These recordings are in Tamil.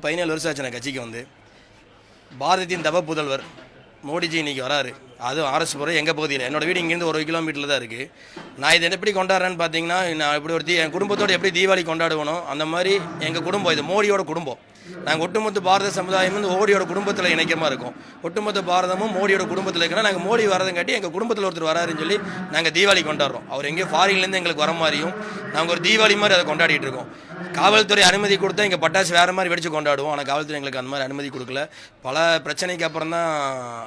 ஒரு பதினேழு வருஷம் ஆச்சு நான் கட்சிக்கு வந்து. பாரதியின் தவ புதல்வர் மோடிஜி இன்னைக்கு வராரு. அதுவும் ஆர்எஸ் புறம் எங்கள் பகுதியில். என்னோட வீடு இங்கேருந்து ஒரு கிலோமீட்டரில் தான் இருக்குது நான் இதை எப்படி கொண்டாடுறேன்னு பார்த்தீங்கன்னா நான் இப்படி ஒரு தீ என் குடும்பத்தோடு எப்படி தீபாவளி கொண்டாடுவனோ அந்த மாதிரி எங்கள் குடும்பம் இது மோடியோட குடும்பம். நாங்கள் ஒட்டுமொத்த பாரத சமுதாயம் வந்து மோடியோட குடும்பத்தில் இணைக்கமாக இருக்கும். ஒட்டுமொத்த பாரதமும் மோடியோட குடும்பத்தில் இருக்கிறனா நாங்கள் மோடி வரதுங்காட்டி எங்கள் குடும்பத்தில் ஒருத்தர் வராருன்னு சொல்லி நாங்கள் தீபாவளி கொண்டாடுறோம். அவர் எங்கேயோ ஃபாரின்லேருந்து எங்களுக்கு வர மாதிரியும் நாங்கள் ஒரு தீபாவளி மாதிரி அதை கொண்டாடிட்டு இருக்கோம். காவல்துறை அனுமதி கொடுத்தா இங்கே பட்டாசு வேறு மாதிரி வெடிச்சு கொண்டாடுவோம். ஆனால் காவல்துறை எங்களுக்கு அந்த மாதிரி அனுமதி கொடுக்கல. பல பிரச்சனைக்கு அப்புறம் தான்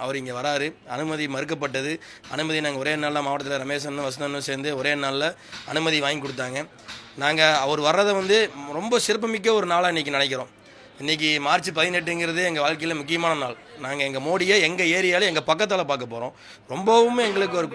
அவர் இங்கே வராரு. அனுமதி மறுக்கப்பட்டது. அனுமதி நாங்கள் ஒரே நாளில் மாவட்டத்தில் ரமேஷனும் வசந்தனும் சேர்ந்து ஒரே நாளில் அனுமதி வாங்கி கொடுத்தாங்க. நாங்கள் அவர் வர்றதை வந்து ரொம்ப சிறப்புமிக்க ஒரு நாளாக இன்றைக்கி நினைக்கிறோம். இன்றைக்கி மார்ச் பதினெட்டுங்கிறது எங்கள் வாழ்க்கையில் முக்கியமான நாள். நாங்கள் எங்கள் மோடியை எங்கள் ஏரியாவில் எங்கள் பக்கத்தில் பார்க்க போகிறோம் ரொம்பவும் எங்களுக்கு ஒரு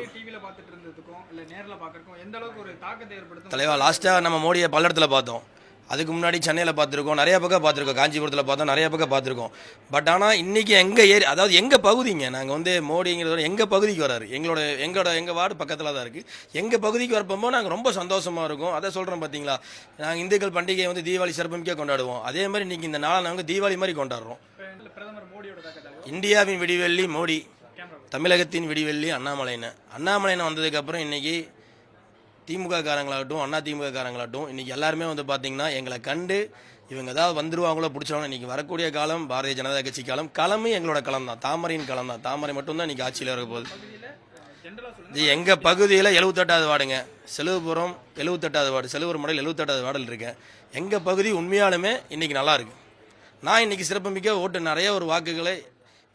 தலைவா லாஸ்ட்டாக நம்ம மோடியை பல்லடத்தில் பார்த்தோம். அதுக்கு முன்னாடி சென்னையில் பார்த்துருக்கோம். நிறைய பக்கம் பார்த்துருக்கோம். காஞ்சிபுரத்தில் பார்த்தோம் நிறைய பக்கம் பார்த்துருக்கோம். பட் ஆனால் இன்றைக்கி எங்கள் ஏரி அதாவது எங்கள் பகுதிங்க நாங்கள் வந்து மோடிங்கிறத எங்கள் பகுதிக்கு வராரு. எங்களோட எங்களோட எங்கள் வார்டு பக்கத்தில் தான் இருக்குது எங்கள் பகுதிக்கு வரப்போ நாங்கள் ரொம்ப சந்தோஷமாக இருக்கும். அதை சொல்கிறோம் பார்த்தீங்களா நாங்கள் இந்துக்கள் பண்டிகையை வந்து தீபாவளி சிறப்புமிக்க கொண்டாடுவோம். அதே மாதிரி இன்றைக்கி இந்த நாளை நாங்கள் தீபாவளி மாதிரி கொண்டாடுறோம். இந்தியாவின் விடிவெள்ளி மோடி தமிழகத்தின் விடிவெள்ளி அண்ணாமலைன்னு. அண்ணாமலைன்னு வந்ததுக்கப்புறம் இன்றைக்கி திமுக காரங்களாகட்டும் அண்ணா திமுக காரங்களாகட்டும் இன்றைக்கி எல்லாருமே வந்து பார்த்திங்கன்னா எங்களை கண்டு இவங்க ஏதாவது வந்துருவாங்களோ பிடிச்சவங்க இன்றைக்கி வரக்கூடிய காலம் பாரதிய ஜனதா கட்சி காலம் களமும் எங்களோட களம் தான் தாமரையின் களம் தான் தாமரை மட்டும்தான் இன்றைக்கி ஆட்சியில் இருக்க போகுது. இது எங்கள் பகுதியில் எழுபத்தெட்டாவது வார்டுங்க. செலவுபுரம் எழுபத்தெட்டாவது வார்டு செலவுபுரம் மாடல் எழுபத்தெட்டாவது வார்டில் இருக்கேன். எங்கள் பகுதி உண்மையாலுமே இன்றைக்கி நல்லாயிருக்கு நான் இன்றைக்கி சிறப்புமிக்க ஓட்டு நிறைய ஒரு வாக்குகளை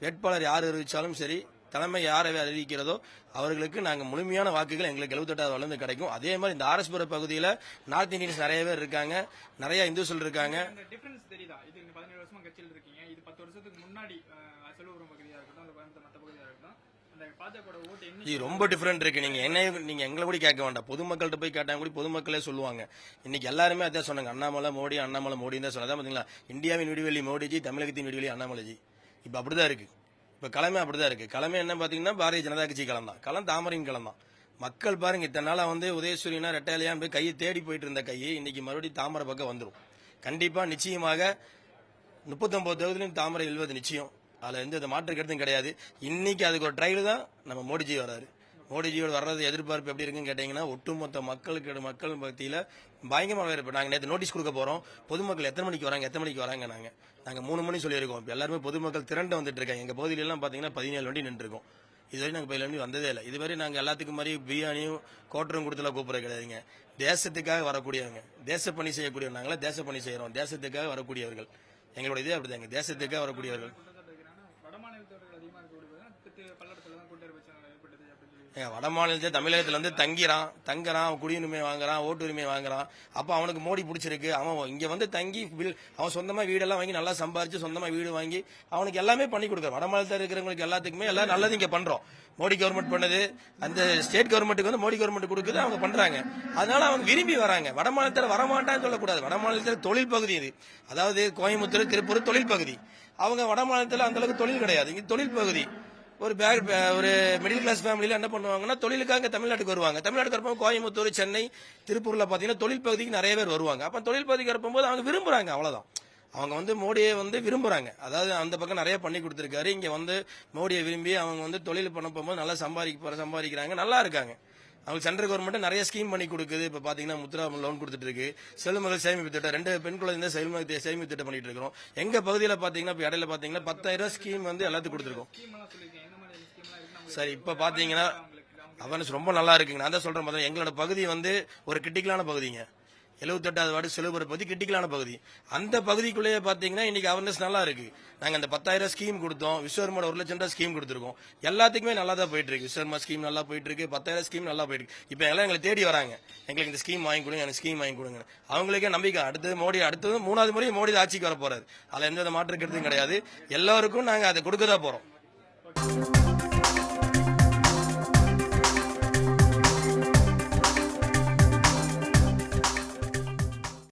வேட்பாளர் யார் அறிவித்தாலும் சரி தலைமை யாரை அறிவிக்கிறதோ அவர்களுக்கு நாங்கள் முழுமையான வாக்குகள் எங்களுக்கு எழுபத்தெட்டாவது வார்டுலேருந்து கிடைக்கும். அதே மாதிரி இந்த ஆர்எஸ்புர பகுதியில் நார்த் இந்தியன்ஸ் நிறைய பேர் இருக்காங்க. நிறைய இந்துக்கள் இருக்காங்க. இது ரொம்ப டிஃப்ரெண்ட் இருக்கு. நீங்க என்ன நீங்க எங்களை கூட கேட்க வேண்டாம். பொதுமக்கள்கிட்ட போய் கேட்டாங்க கூட பொதுமக்களே சொல்லுவாங்க. இன்னைக்கு எல்லாருமே அதான் சொன்னாங்க. அண்ணாமலை மோடி அண்ணாமலை மோடி தான் சொன்னதா பாத்தீங்களா? இந்தியாவின் விடிவெளி மோடிஜி தமிழகத்தின் விடிவெளி அண்ணாமலைஜி. இப்போ அப்படிதான் இருக்கு. இப்போ கிழமை அப்படிதான் இருக்கு. கிழமை என்ன பாத்தீங்கன்னா பாரதிய ஜனதா கட்சி களம் தான். களம் தாமரையின் களம் தான். மக்கள் பாருங்க இத்தனை நாளா வந்து உதயசூரியனா ரெட்டாலியான்னு போய் கையை தேடி போயிட்டு இருந்த கையை இன்னைக்கு மறுபடியும் தாமரை பக்கம் வந்துடும் கண்டிப்பா நிச்சயமாக முப்பத்தொன்பது தொகுதியிலும் தாமரை எழுவது நிச்சயம். அதில் எந்த மாற்று கருத்தும் கிடையாது. இன்னைக்கு அதுக்கு ஒரு ட்ரையல் தான் நம்ம மோடிஜி வராரு மோடிஜியோட வர்றது எதிர்பார்ப்பு எப்படி இருக்குன்னு கேட்டிங்கன்னா ஒட்டுமொத்த மக்களுக்கு மக்கள் மத்தியில் பயங்கரமாக இருப்போம் நாங்கள் நேற்று நோட்டீஸ் கொடுக்க போகிறோம் பொதுமக்கள் எத்தனை மணிக்கு வராங்க எத்தனை மணிக்கு வராங்க நாங்கள் நாங்கள் மூணு மணி சொல்லியிருக்கோம். இப்போ எல்லாருமே பொதுமக்கள் திரண்டு வந்துட்டு இருக்காங்க. எங்கள் பகுதியிலலாம் பார்த்தீங்கன்னா பதினேழு வண்டி நின்றுருக்கோம். இதுவரை நாங்கள் பதினேழு வண்டி வந்ததே இல்லை. இதுவரை நாங்கள் எல்லாத்துக்கும் மாதிரி பிரியாணியும் கோட்டரும் கொடுத்துலாம் கூப்பிட்றது கிடையாதுங்க. தேசத்துக்காக வரக்கூடியவங்க தேச பணி செய்யக்கூடியவங்க. நாங்களே தேசப்பணி செய்கிறோம் தேசத்துக்காக வரக்கூடியவர்கள். எங்களுடைய இதே அப்படிதாங்க. தேசத்துக்காக வரக்கூடியவர்கள். வட மாநிலத்தை தமிழகத்துல வந்து தங்கிறான். தங்குறான் குடியுரிமை வாங்குறான் ஓட்டுரிமை வாங்குறான். அப்போ அவனுக்கு மோடி பிடிச்சிருக்கு. அவன் இங்க வந்து தங்கி வில்- அவன் சொந்தமா வீடெல்லாம் வாங்கி நல்லா சம்பாரிச்சு சொந்தமா வீடு வாங்கி அவனுக்கு எல்லாமே பண்ணி கொடுக்குறான். வட மாநிலத்தில் இருக்கிறவங்களுக்கு எல்லாத்துக்குமே எல்லாம் நல்லது இங்க பண்றோம். மோடி கவர்மெண்ட் பண்ணுது அந்த ஸ்டேட் கவர்மெண்ட்டுக்கு வந்து மோடி கவர்மெண்ட் கொடுக்குது அவங்க பண்றாங்க. அதனால அவங்க விரும்பி வராங்க. வட மாநிலத்தில் வரமாட்டான்னு சொல்லக்கூடாது. வட மாநிலத்தில் தொழில் பகுதி இது. அதாவது கோயம்புத்தூர் திருப்பூர் தொழில் பகுதி. அவங்க வட மாநிலத்தில் அந்த அளவுக்கு தொழில் கிடையாது. இங்க தொழில் பகுதி. ஒரு பேர் ஒரு மிடில் கிளாஸ் ஃபேமிலியில் என்ன பண்ணுவாங்கன்னா தொழிலுக்காக தமிழ்நாட்டுக்கு வருவாங்க. தமிழ்நாட்டுக்கு வரப்போ கோயம்புத்தூர் சென்னை திருப்பூரில் பார்த்தீங்கன்னா தொழில் பகுதிக்கு நிறைய பேர் வருவாங்க. அப்போ தொழில் பகுதிக்கு வரப்போது அவங்க விரும்புகிறாங்க அவ்வளோதான் அவங்க வந்து மோடியை வந்து விரும்புகிறாங்க அதாவது அந்த பக்கம் நிறைய பண்ணி கொடுத்துருக்காரு. இங்கே வந்து மோடியை விரும்பி அவங்க வந்து தொழில் பண்ண போகும்போது நல்லா சம்பாதிக்க போகிற சம்பாதிக்கிறாங்க. நல்லா இருக்காங்க. அவங்களுக்கு சென்ட்ரல் கவர்மெண்ட் நிறைய ஸ்கீம் பண்ணி கொடுக்குது. இப்போ பார்த்தீங்கன்னா முத்ரா லோன் கொடுத்துட்டு இருக்கு. செல்மகள் சேமிப்பு திட்டம். ரெண்டு பெண் குழந்தை செல்வமகள் சேமிப்பு திட்டம் பண்ணிட்டு இருக்கிறோம். எங்க பகுதியில் பார்த்தீங்கன்னா இப்போ இடையில பார்த்தீங்கன்னா பத்தாயிரம் ஸ்கீம் வந்து எல்லாத்துக்கும் கொடுத்துருக்கோம். சரி இப்போ பார்த்தீங்கன்னா அவர்னஸ் ரொம்ப நல்லா இருக்குங்க. நான் தான் சொல்கிறேன் பார்த்தீங்கன்னா எங்களோட பகுதி வந்து ஒரு கிரிட்டிக்கலான பகுதிங்க. எழுபத்தெட்டாவது வார்டு செலுபுர பகுதி கிரிட்டிக்கலான பகுதி. அந்த பகுதிக்குள்ளேயே பார்த்தீங்கன்னா இன்னைக்கு அவேர்னஸ் நல்லா இருக்கு. நாங்கள் அந்த பத்தாயிரம் ஸ்கீம் கொடுத்தோம். விஸ்வகர்மாவோட ஒரு லட்சம் ரூபா ஸ்கீம் கொடுத்துருக்கோம். எல்லாத்துக்குமே நல்லா தான் போயிட்டு இருக்கு விஸ்வர்மா ஸ்கீம் நல்லா போயிட்டு இருக்கு பத்தாயிரம் ஸ்கீம் நல்லா போயிட்டு இருக்கு இப்போ எல்லாம் எங்களை தேடி வராங்க. எங்களுக்கு இந்த ஸ்கீம் வாங்கி கொடுங்க எனக்கு ஸ்கீம் வாங்கி கொடுங்க அவங்களுக்கே நம்பிக்கை. அடுத்தது மோடி அடுத்தது மூணாவது முறை மோடி தான் ஆட்சிக்கு வர போறாரு அதில் எந்த மாற்றம் மாற்று கருத்தும் கிடையாது. எல்லாருக்கும் நாங்கள் அதை கொடுக்க தான் போகிறோம்